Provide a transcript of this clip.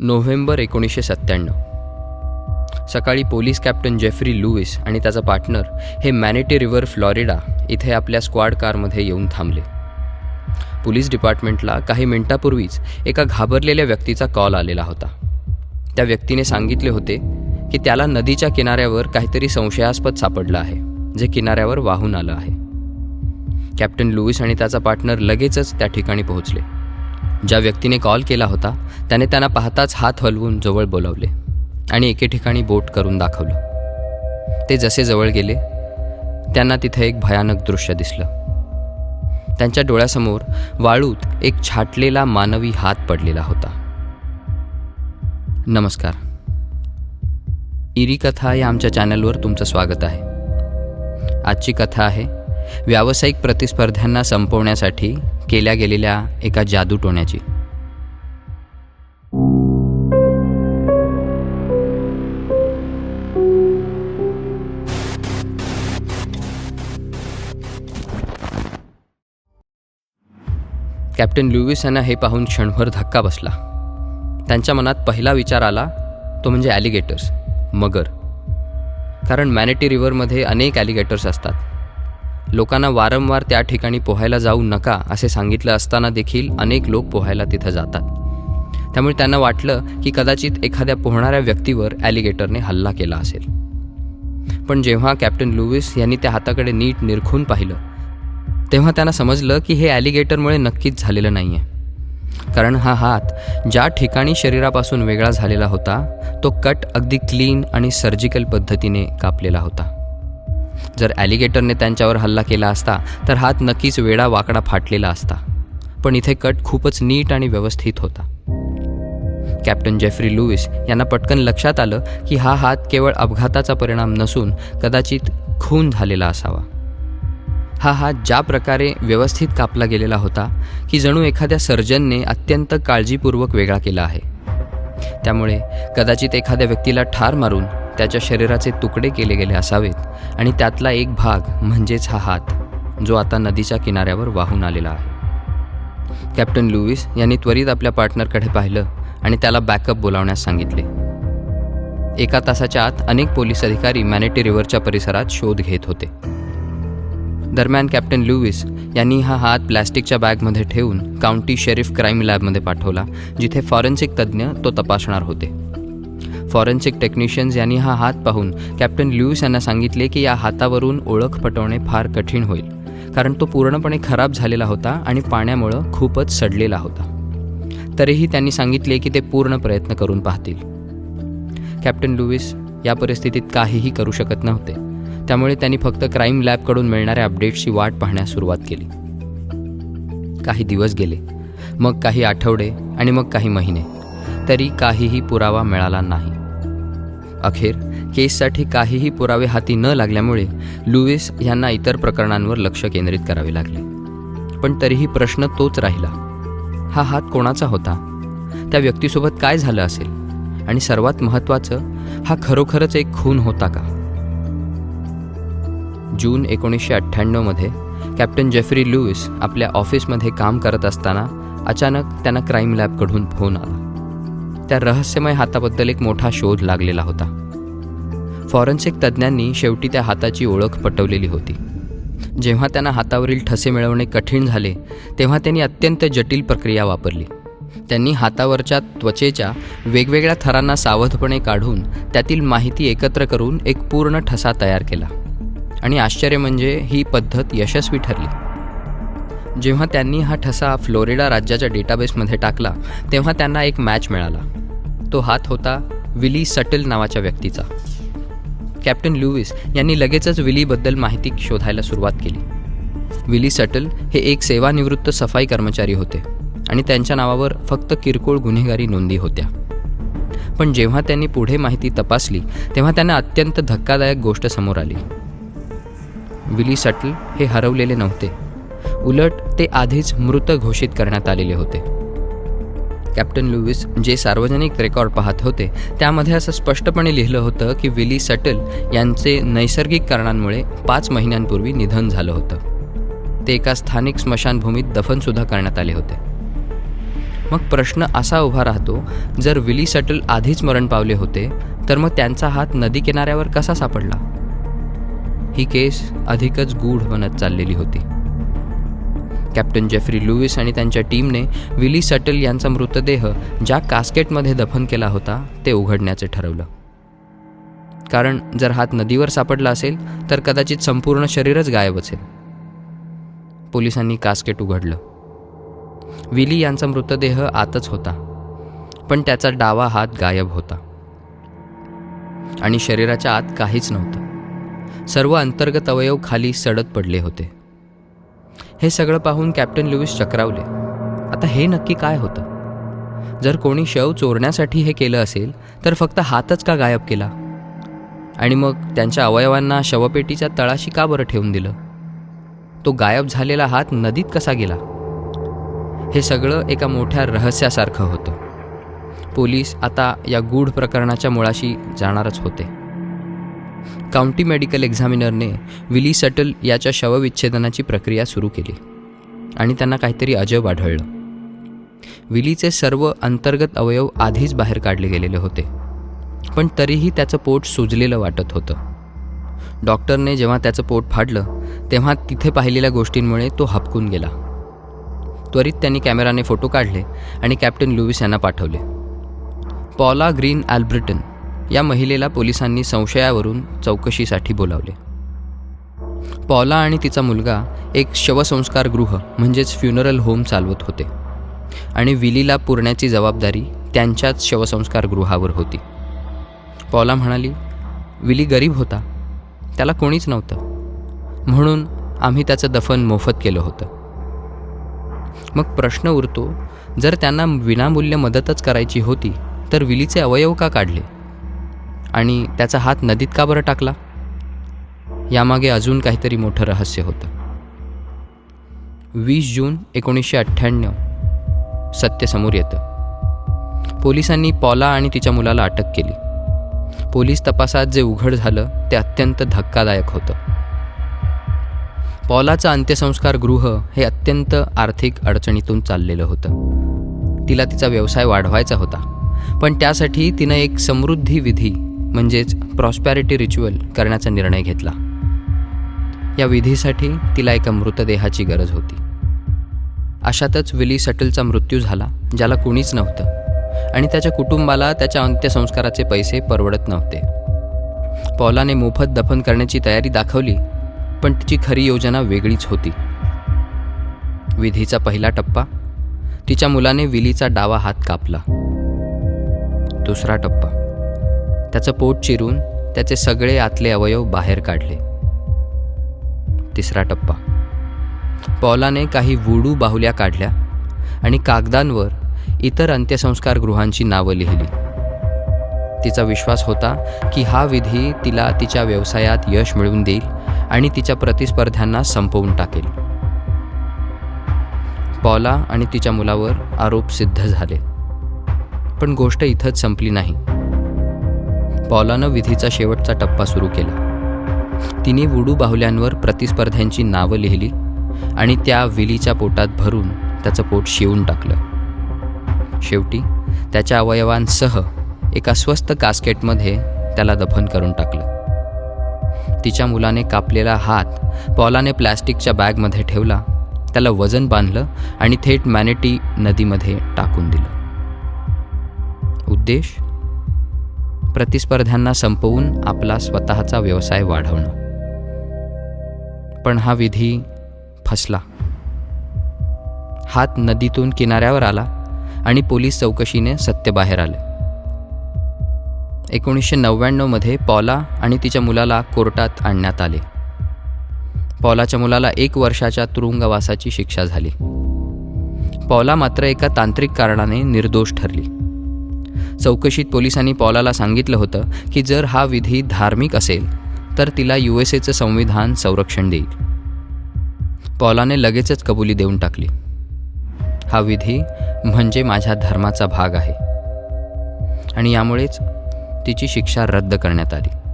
November एकोणीसशे सत्त्याण्णव. सकाळी पोलीस कॅप्टन जेफ्री लुईस आणि त्याचा पार्टनर हे मॅनेटी रिव्हर फ्लॉरिडा इथे आपल्या स्क्वॉड कारमध्ये येऊन थांबले. पोलीस डिपार्टमेंटला काही मिनिटापूर्वीच एका घाबरलेल्या व्यक्तीचा कॉल आलेला होता. त्या व्यक्तीने सांगितले होते की त्याला नदीच्या किनाऱ्यावर काहीतरी संशयास्पद सापडलं आहे जे किनाऱ्यावर वाहून आलं आहे. कॅप्टन लुईस आणि त्याचा पार्टनर लगेचच त्या ठिकाणी पोहोचले. ज्या व्यक्तीने कॉल केला होता त्याने त्यांना पाहताच हात हलवून जवळ बोलावले आणि एके ठिकाणी बोट करून दाखवलं. ते जसे जवळ गेले त्यांना तिथे एक भयानक दृश्य दिसलं. त्यांच्या डोळ्यासमोर वाळूत एक छाटलेला मानवी हात पडलेला होता. नमस्कार. इरी कथा या आमच्या चॅनलवर तुमचं स्वागत आहे. आजची कथा आहे व्यावसायिक प्रतिस्पर्ध्यांना संपवण्यासाठी केल्या गेलेल्या एका जादूटोण्याची कॅप्टन लुईस यांना हे पाहून क्षणभर धक्का बसला. त्यांच्या मनात पहिला विचार आला तो म्हणजे ॲलिगेटर्स मगर. कारण मॅनेटी रिव्हरमध्ये अनेक ॲलिगेटर्स असतात. लोकांना वारंवार त्या ठिकाणी पोहायला जाऊ नका असे सांगितलं असताना देखील अनेक लोक पोहायला तिथं जातात. त्यामुळे त्यांना वाटलं की कदाचित एखाद्या पोहणाऱ्या व्यक्तीवर ॲलिगेटरने हल्ला केला असेल. पण जेव्हा कॅप्टन लुईस यांनी त्या हाताकडे नीट निरखून पाहिलं तेव्हा त्यांना समजलं की हे ॲलिगेटरमुळे नक्कीच झालेलं नाही आहे कारण हा हात ज्या ठिकाणी शरीरापासून वेगळा झालेला होता तो कट अगदी क्लीन आणि सर्जिकल पद्धतीने कापलेला होता. जर ॲलिगेटरने त्यांच्यावर हल्ला केला असता तर हात नक्कीच वेडा वाकडा फाटलेला असता. पण इथे कट खूपच नीट आणि व्यवस्थित होता. कॅप्टन जेफ्री लुईस यांना पटकन लक्षात आलं की हा हात केवळ अपघाताचा परिणाम नसून कदाचित खून झालेला असावा. हा हात ज्या प्रकारे व्यवस्थित कापला गेलेला होता की जणू एखाद्या सर्जनने अत्यंत काळजीपूर्वक वेगळा केला आहे. त्यामुळे कदाचित एखाद्या व्यक्तीला ठार मारून त्याच्या शरीराचे तुकडे केले गेले असावेत आणि त्यातला एक भाग म्हणजेच हा हात जो आता नदीच्या किनाऱ्यावर वाहून आलेला आहे. कॅप्टन लुईस यांनी त्वरित आपल्या पार्टनरकडे पाहिलं आणि त्याला बॅकअप बोलावण्यास सांगितले. एका तासाच्या आत अनेक पोलीस अधिकारी मॅनेटी रिव्हरच्या परिसरात शोध घेत होते. दरम्यान कॅप्टन लुईस यांनी हा हात प्लॅस्टिकच्या बॅगमध्ये ठेवून काउंटी शेरिफ क्राईम लॅबमध्ये पाठवला जिथे फॉरेन्सिक तज्ज्ञ तो तपासणार होते. फॉरेन्सिक टेक्निशियन्स यांनी हा हात पाहून कॅप्टन लुईस यांना सांगितले की या हातावरून ओळख पटवणे फार कठीण होईल कारण तो पूर्णपणे खराब झालेला होता आणि पाण्यामुळं खूपच सडलेला होता. तरीही त्यांनी सांगितले की ते पूर्ण प्रयत्न करून पाहतील. कॅप्टन लुईस या परिस्थितीत काहीही करू शकत नव्हते. त्यामुळे त्यांनी फक्त क्राईम लॅबकडून मिळणाऱ्या अपडेट्सची वाट पाहण्यास सुरुवात केली. काही दिवस गेले मग काही आठवडे आणि मग काही महिने तरी काहीही पुरावा मिळाला नाही. अखेर केससाठी काहीही पुरावे हाती न लागल्यामुळे लुईस यांना इतर प्रकरणांवर लक्ष केंद्रित करावे लागले. पण तरीही प्रश्न तोच राहिला. हा हात कोणाचा होता? त्या व्यक्तीसोबत काय झालं असेल? आणि सर्वात महत्त्वाचं हा खरोखरच एक खून होता का? जून एकोणीसशे अठ्ठ्याण्णवमध्ये कॅप्टन जेफ्री लुईस आपल्या ऑफिसमध्ये काम करत असताना अचानक त्यांना क्राईम लॅबकडून फोन आला. त्या रहस्यमय हाताबद्दल एक मोठा शोध लागलेला होता. फॉरेन्सिक तज्ज्ञांनी शेवटी त्या हाताची ओळख पटवलेली होती. जेव्हा त्यांना हातावरील ठसे मिळवणे कठीण झाले तेव्हा त्यांनी अत्यंत जटिल प्रक्रिया वापरली. त्यांनी हातावरच्या त्वचेच्या वेगवेगळ्या थरांना सावधपणे काढून त्यातील माहिती एकत्र करून एक पूर्ण ठसा तयार केला. आणि आश्चर्य म्हणजे ही पद्धत यशस्वी ठरली. जेव्हा त्यांनी हा ठसा फ्लोरिडा राज्याच्या डेटाबेसमध्ये टाकला तेव्हा त्यांना एक मॅच मिळाला. तो हात होता विली सटल नावाच्या व्यक्तीचा. कॅप्टन लुईस यांनी लगेचच विलीबद्दल माहिती शोधायला सुरुवात केली. विली सटल हे एक सेवानिवृत्त सफाई कर्मचारी होते आणि त्यांच्या नावावर फक्त किरकोळ गुन्हेगारी नोंदी होत्या. पण जेव्हा त्यांनी पुढे माहिती तपासली तेव्हा त्यांना अत्यंत धक्कादायक गोष्ट समोर आली. विली सटल हे हरवलेले नव्हते. उलट ते आधीच मृत घोषित करण्यात आलेले होते. कॅप्टन लुईस जे सार्वजनिक रेकॉर्ड पाहत होते त्यामध्ये असं स्पष्टपणे लिहिलं होतं की विली सटल यांचे नैसर्गिक कारणांमुळे पाच महिन्यांपूर्वी निधन झालं होतं. ते एका स्थानिक स्मशानभूमीत दफनसुद्धा करण्यात आले होते. मग प्रश्न असा उभा राहतो जर विली सटल आधीच मरण पावले होते तर मग त्यांचा हात नदी किनाऱ्यावर कसा सापडला? ही केस अधिकच गूढ बनत चाललेली होती. कॅप्टन जेफ्री लुईस आणि त्यांच्या टीमने विली सटल यांचा मृतदेह ज्या कास्केटमध्ये दफन केला होता ते उघडण्याचे ठरवलं. कारण जर हात नदीवर सापडला असेल तर कदाचित संपूर्ण शरीरच गायब असेल. पोलिसांनी कास्केट उघडलं. विली यांचा मृतदेह आतच होता पण त्याचा डावा हात गायब होता. आणि शरीराच्या आत काहीच नव्हतं. सर्व अंतर्गत अवयव खाली सडत पडले होते. हे सगळं पाहून कॅप्टन लुईस चक्रावले. आता हे नक्की काय होतं? जर कोणी शव चोरण्यासाठी हे केलं असेल तर फक्त हातच का गायब केला? आणि मग त्यांच्या अवयवांना शवपेटीच्या तळाशी का बरं ठेवून दिलं? तो गायब झालेला हात नदीत कसा गेला? हे सगळं एका मोठ्या रहस्यासारखं होतं. पोलीस आता या गूढ प्रकरणाच्या मुळाशी जाणारच होते. काउंटी मेडिकल एक्झामिनरने विली सटल याच्या शवविच्छेदनाची प्रक्रिया सुरू केली आणि त्यांना काहीतरी अजब आढळलं. विलीचे सर्व अंतर्गत अवयव आधीच बाहेर काढले गेलेले होते. पण तरीही त्याचं पोट सुजलेलं वाटत होतं. डॉक्टरने जेव्हा त्याचं पोट फाडलं तेव्हा तिथे पाहिलेल्या गोष्टींमुळे तो हपकून गेला. त्वरित त्यांनी कॅमेराने फोटो काढले आणि कॅप्टन लुईस यांना पाठवले. पॉला ग्रीन ॲल्ब्रिटन या महिलेला पोलिसांनी संशयावरून चौकशीसाठी बोलावले. पॉला आणि तिचा मुलगा एक शवसंस्कार गृह म्हणजेच फ्युनरल होम चालवत होते. आणि विलीला पुरण्याची जबाबदारी त्यांच्याच शवसंस्कार गृहावर होती. पॉला म्हणाली विली गरीब होता. त्याला कोणीच नव्हतं. म्हणून आम्ही त्याचं दफन मोफत केलं होतं. मग प्रश्न उरतो जर त्यांना विनामूल्य मदतच करायची होती तर विलीचे अवयव का काढले? आणि त्याचा हात नदीत का बरं टाकला? यामागे अजून काहीतरी मोठं रहस्य होतं. वीस जून एकोणीसशे अठ्ठ्याण्णव. सत्य समोर येतं. पोलिसांनी पॉला आणि तिच्या मुलाला अटक केली. पोलीस तपासात जे उघड झालं ते अत्यंत धक्कादायक होतं. पॉलाचं अंत्यसंस्कार गृह हे अत्यंत आर्थिक अडचणीतून चाललेलं होतं. तिला तिचा व्यवसाय वाढवायचा होता. पण त्यासाठी तिनं एक समृद्धी विधी म्हणजेच प्रॉस्पॅरिटी रिच्युअल करण्याचा निर्णय घेतला. या विधीसाठी तिला एका मृतदेहाची गरज होती. अशातच विली सटलचा मृत्यू झाला ज्याला कुणीच नव्हतं आणि त्याच्या कुटुंबाला त्याच्या अंत्यसंस्काराचे पैसे परवडत नव्हते. पॉलाने मोफत दफन करण्याची तयारी दाखवली पण तिची खरी योजना वेगळीच होती. विधीचा पहिला टप्पा तिच्या मुलाने विलीचा डावा हात कापला. दुसरा टप्पा त्याचं पोट चिरून त्याचे सगळे आतले अवयव बाहेर काढले. तिसरा टप्पा. पॉलाने काही वुडू बाहुल्या काढल्या आणि कागदांवर इतर अंत्यसंस्कार गृहांची नावं लिहिली. तिचा विश्वास होता की हा विधी तिला तिच्या व्यवसायात यश मिळवून देईल आणि तिच्या प्रतिस्पर्ध्यांना संपवून टाकेल. पॉला आणि तिच्या मुलावर आरोप सिद्ध झाले. पण गोष्ट इथंच संपली नाही. पॉलानं विधीचा शेवटचा टप्पा सुरू केला. तिने वुडू बाहुल्यांवर प्रतिस्पर्ध्यांची नावं लिहिली आणि त्या विलीच्या पोटात भरून त्याचं पोट शिवून टाकलं. शेवटी त्याच्या अवयवांसह एका स्वस्त कास्केटमध्ये त्याला दफन करून टाकलं. तिच्या मुलाने कापलेला हात पॉलाने प्लॅस्टिकच्या बॅगमध्ये ठेवला त्याला वजन बांधलं आणि थेट मॅनेटी नदीमध्ये टाकून दिलं. उद्देश? प्रतिस्पर्ध्यांना संपवून आपला स्वतःचा व्यवसाय वाढवणं. पण हा विधी फसला. हात नदीतून किनाऱ्यावर आला आणि पोलीस चौकशीने सत्य बाहेर आले. एकोणीसशे नव्याण्णवमध्ये पॉला आणि तिच्या मुलाला कोर्टात आणण्यात आले. पॉलाच्या मुलाला एक वर्षाच्या तुरुंगवासाची शिक्षा झाली. पॉला मात्र एका तांत्रिक कारणाने निर्दोष ठरली. चौकशीत पोलिसांनी पॉलाला सांगितलं होतं की जर हा विधी धार्मिक असेल तर तिला यू एस एचं संविधान संरक्षण देईल. पॉलाने लगेचच कबुली देऊन टाकली. हा विधी म्हणजे माझ्या धर्माचा भाग आहे. आणि यामुळेच तिची शिक्षा रद्द करण्यात आली.